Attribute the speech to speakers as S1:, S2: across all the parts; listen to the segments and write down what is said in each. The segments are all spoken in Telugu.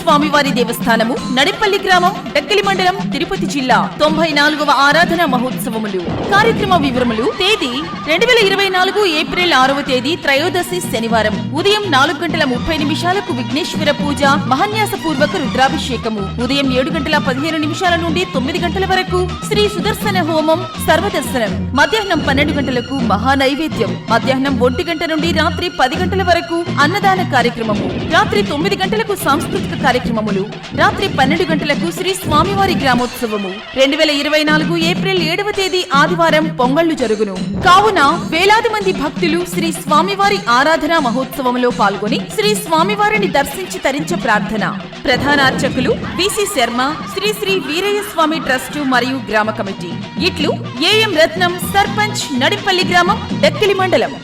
S1: స్వామివారి దేవస్థానము నడిపల్లి గ్రామం డక్కిలి మండలం తిరుపతి జిల్లా. తొంభై నాలుగవ ఆరాధన మహోత్సవములు. కార్యక్రమ వివరములు తేదీ రెండు వేల ఇరవై నాలుగు ఏప్రిల్ ఆరవ తేదీ త్రయోదశి శనివారం. ఉదయం నాలుగు గంటల ముప్పై నిమిషాలకు విఘ్నేశ్వర పూజ మహాన్యాస పూర్వక రుద్రాభిషేకము. ఉదయం ఏడు గంటల పదిహేను నిమిషాల నుండి తొమ్మిది గంటల వరకు శ్రీ సుదర్శన హోమం సర్వదర్శనం. మధ్యాహ్నం పన్నెండు గంటలకు మహా నైవేద్యం మధ్యాహ్నం ఒంటి గంట నుండి రాత్రి పది గంటల వరకు అన్నదాన కార్యక్రమము. రాత్రి తొమ్మిది గంటలకు సాంస్కృతిక కార్యక్రమములు. రాత్రి పన్నెండు గంటలకు శ్రీ స్వామివారి గ్రామోత్సవము. రెండు వేల ఇరవై నాలుగు ఏప్రిల్ ఏడవ తేదీ ఆదివారం పొంగళ్ళు జరుగును. కావున వేలాది మంది భక్తులు శ్రీ స్వామివారి ఆరాధన మహోత్సవంలో పాల్గొని శ్రీ స్వామివారిని దర్శించి తరించ ప్రార్థన. ప్రధాన అర్చకులు B C Sharma Sri Sri Veeraiah Swamy trust మరియు గ్రామ కమిటీ. ఇట్లు ఏఎం రత్నం సర్పంచ్ నడిపల్లి గ్రామం డక్కిలి మండలం.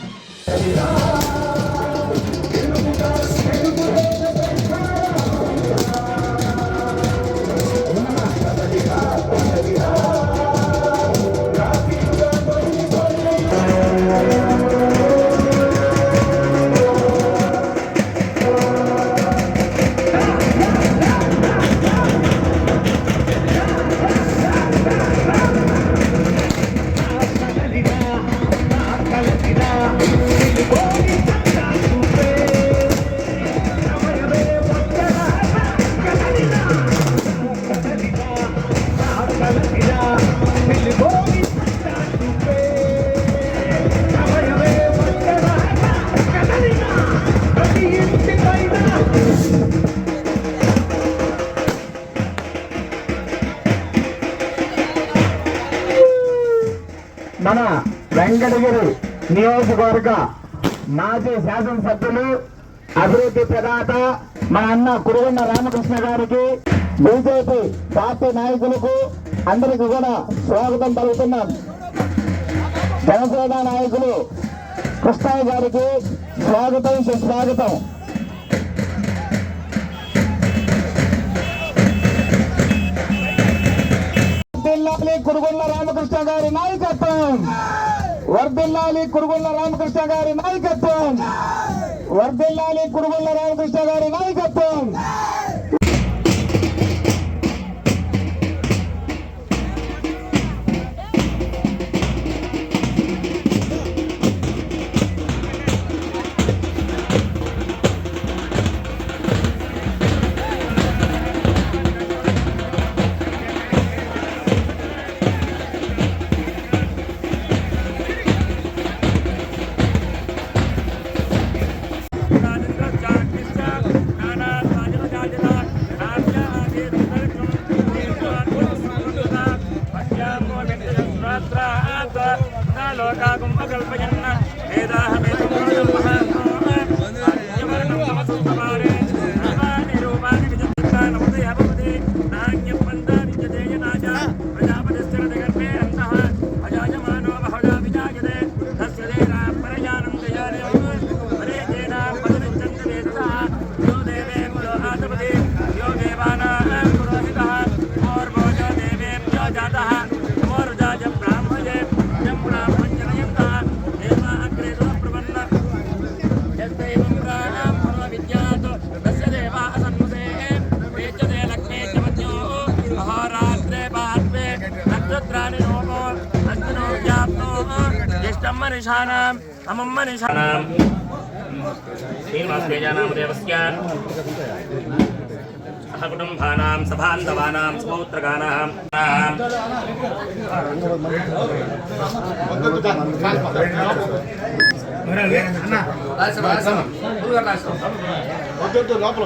S2: వెంకటగిరి నియోజకవర్గ మాజీ శాసనసభ్యులు అభివృద్ధి ప్రదాత మా అన్న కురుగొండ రామకృష్ణ గారికి బీజేపీ పార్టీ నాయకులకు అందరికీ కూడా స్వాగతం పలుకుతున్నాం. జనసేన నాయకులు కృష్ణయ్య గారికి స్వాగతం సుస్వాగతం కురుగొండ రామకృష్ణ గారి నాయకత్వం. వర్దిల్లాలి కురుగుళ్ళ రామకృష్ణ గారి నాయకత్వం. వర్దిల్లాలి కురుగుళ్ళ రామకృష్ణ గారి నాయకత్వం.
S3: रुद्राणिरोमो अग्निरोजाप्तोः ज्येष्ठम्म निशानाम् अमम्म निशानाम् श्रीनिवासतेजानामदेवस्य सहकुटुम्भानां सभान्धवानां स्वौत्रगानाम् లోపల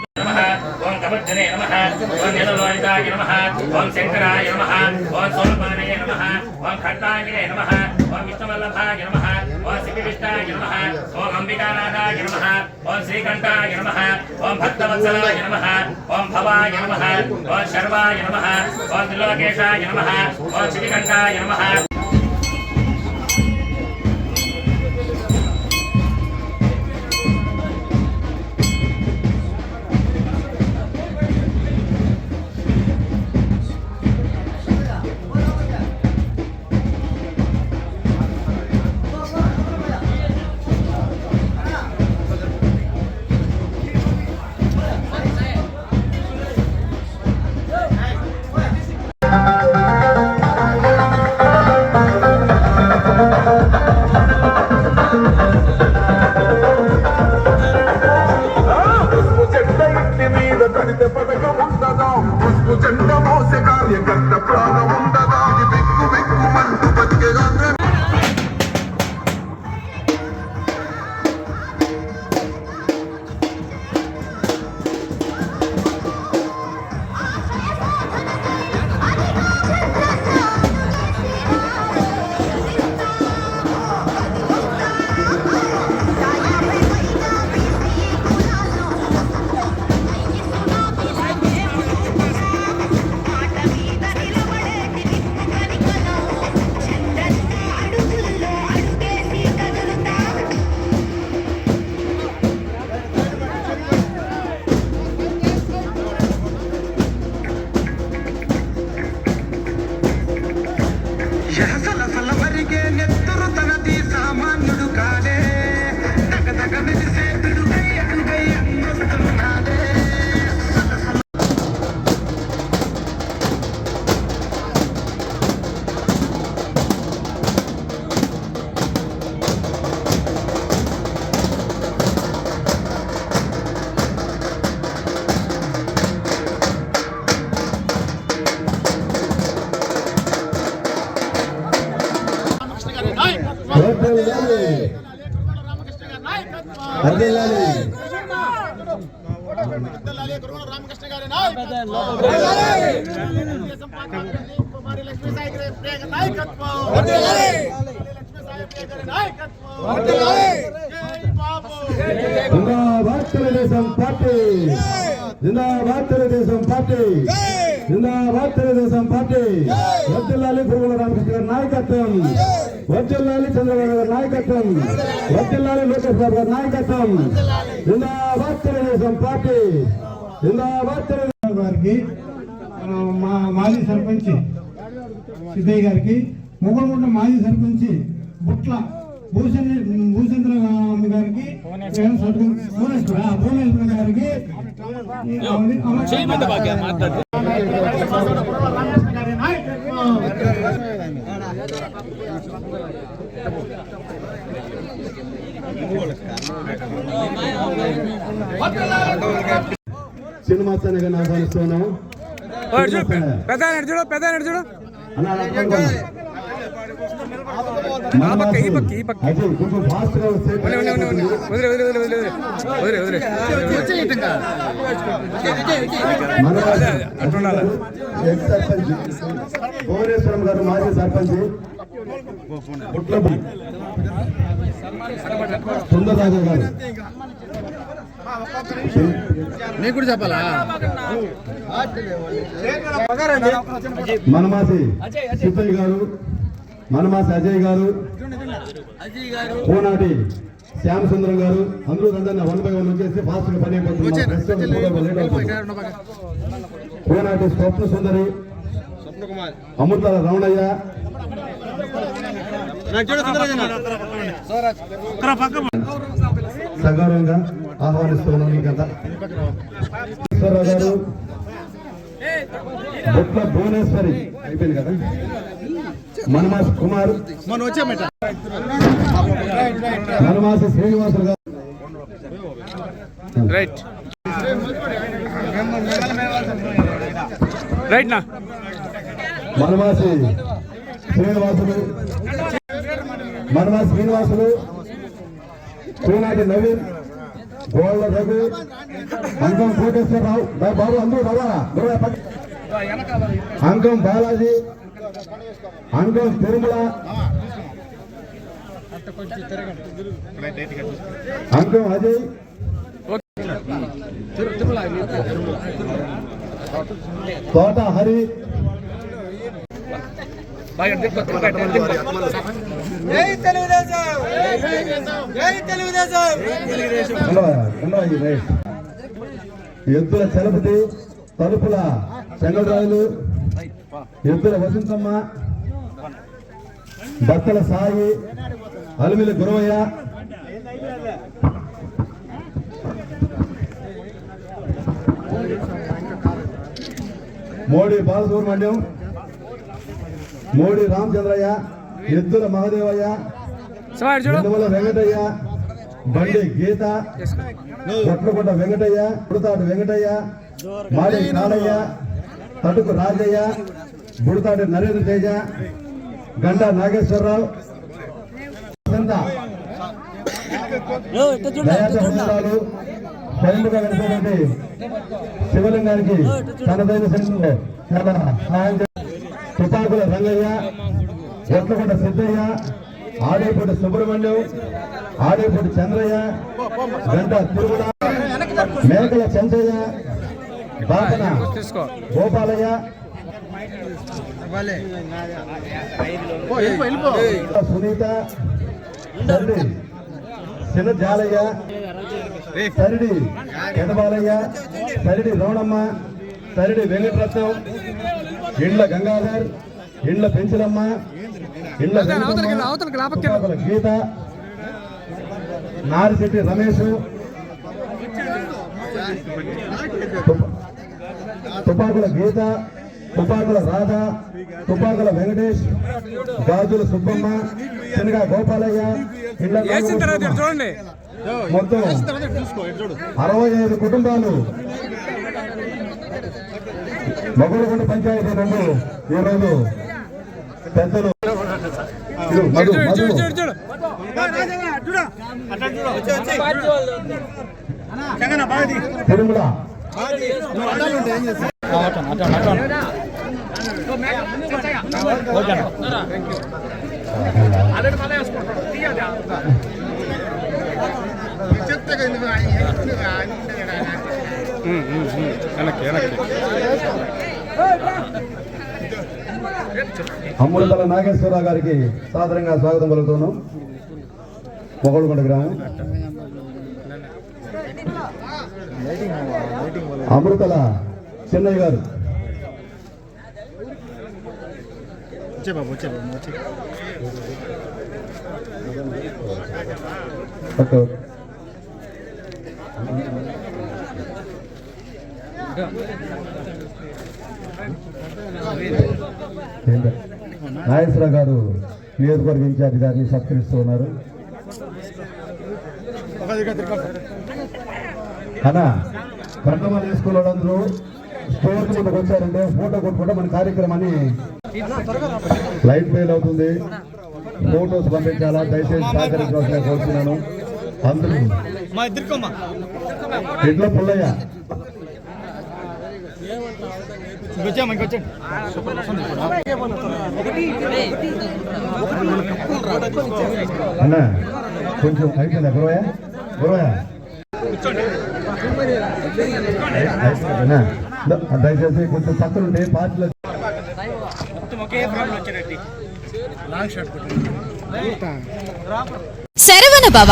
S3: ఓం కమర్జనే నమ ఓం నిలవారిదాయ నమ ఓం శంకరాయ నమ ఓం సోమపానయ నమ ఓం ఖట్టాయ నమ ఓం విష్ణువల్లభాయ నమ ఓం శివిష్టాయ నమ ఓం అంబికానాథాయ నమ ఓం శ్రీకంఠాయ నమ ఓం భక్తవత్సలాయ నమ ఓం భవాయ నమ ఓం శర్వాయ నమ ఓం త్రిలోకేశాయ నమ ఓం శ్రీకంఠాయ నమ
S4: జిందాబాద్ తెలుగుదేశం పార్టీ. జిందాబాద్ తెలుగుదేశం పార్టీ. జిందాబాద్ తెలుగుదేశం పార్టీ. వద్దిల్లాలి పురుగుల రామకృష్ణ గారి నాయకత్వం. వద్దిల్లాలి చంద్రబాబు గారి నాయకత్వం. వద్దిల్లాలి లోకేష్ బాబు గారి నాయకత్వం. జిందాబాద్ తెలుగుదేశం పార్టీ. జిందాబాద్ తెలుగుదేశం గారికి మాజీ సర్పంచ్ సిద్ధయ్య గారికి మొగలగుంట మాజీ సర్పంచ్ బుట్ల భూషణ భూషేంద్ర గారికి భువనేశ్వర గారికి సినిమా గారిని ఆహ్వానిస్తున్నాము
S5: పెద్ద చూడు పెద్ద చూడు.
S4: అన్న, అన్న, పట్టుకోండి.
S5: ఆ పక్క, ఈ పక్క, ఈ పక్క.
S4: అజయ్, కొంచెం fast గా వస్తే
S5: వదిలే వదిలే వదిలే వదిలే వదిలే వదిలే వదిలే వదిలే వదిలే
S4: మనవాడు
S5: అట్లుండాలి.
S4: ఎక్స్ సర్పంచ్. భువనేశ్వరం గారు మాజీ సర్పంచ్. సుందరరాజు గారు.
S5: నీకు కూడా చెప్పాలా?
S4: మనమాసి సిద్ధయ్య గారు మనమాసి అజయ్ గారు కోనాటి శ్యామ సుందరం గారు అందరూ అందరినీ వన్ బై వన్ వచ్చేసి ఫాస్ట్గా పని. కోనాటి స్వప్న సుందరి అమృతాల రమణయ్య సగౌరవంగా ఆహ్వానిస్తున్నాం మీకంతా ఈశ్వరరావు గారు బొట్ల భువనేశ్వరి అయిపోయింది కదా? మనమాస కుమార్. మనమాస శ్రీనివాసులు గారు.
S5: రైట్. రైట్ నా
S4: మనమాసి శ్రీనివాసులు. మనమాసి శ్రీనివాసులు. కోనాటి నవీన్ గోళ్ళ రవి అంకం కోటేశ్వరరావు దా బాబు అందరూ రావాలా అంకం బాలాజీ అంకం తిరుమల అంకం అజయ్. తోట హరి. ఎద్దుల చలపతి తలుపుల చెంగరాజులు ఎద్దుల వసంతమ్మ బత్తల సాయి అలుమిల గురవయ్య. మోడీ బాలసుబ్రహ్మణ్యం మోడీ రామచంద్రయ్య ఎద్దుల మహదేవయ్య నిమ్మల వెంకటయ్య బండి గీత కొట్లకొండ వెంకటయ్య పుడతాడు వెంకటయ్య మాది కాళయ్య తటుకు రాజయ్య బుడతాడి నరేంద్ర తేజ గంటా నాగేశ్వరరావు. శివలింగానికి తనదైన శైలిలో చాలా సహాయం. తుపాకుల రంగయ్య ఎట్లకొండ సిద్ధయ్య ఆడేపూడి సుబ్రహ్మణ్యం ఆడేపూడి చంద్రయ్య గంట తిరుమల మేకల చంద్రయ్య బాపన గోపాలయ్య. సునీత చిన్న జాలయ్య తరిడి ఎడబాలయ్య తరిడి రమణమ్మ తరిడి వెంకటరత్నం ఇండ్ల గంగాధర్ ఇండ్ల పెంచలమ్మ గీత నారిశెట్టి రమేష్ తుప- తుపాకుల గీత తుపాకుల రాధ తుపాకుల వెంకటేష్ గాజుల సుబ్బమ్మ శనగ గోపాలయ్య మొత్తం అరవై ఐదు కుటుంబాలు. మొగలకొండ పంచాయతీ నుండి ఈరోజు పెద్దలు మధు మధు. తిరుమల
S5: వెనక్కి వెనక్కి.
S4: అమృతల నాగేశ్వరరావు గారికి సాదరంగా స్వాగతం పలుకుతున్నాం. మొగలకొండ గ్రామం. అమృతల చెన్నయ్య గారు. ఓకే? నాగేశ్వరరావు గారు నియోజకవర్గ ఇన్ఛార్జ్ గారిని సత్కరిస్తూ ఉన్నారు అన్నా స్కూల్ వాళ్ళందరూ స్టోర్ ముందుకు వచ్చారంటే ఫోటో కొట్టుకుంటే మన కార్యక్రమాన్ని లైట్ ఫెయిల్ అవుతుంది. ఫోటోస్ పంపించాలా? దయచేసి సహకరించవలసిన కోరుతున్నాను అందరూ ఇంట్లో పుల్లయ్య. అన్నా కొంచెం అయిపోయిందా అయిపోయిందా? ద- దయచేసి కొంచెం పక్కన ఉంటే పార్టీలో
S6: Saravana Bhava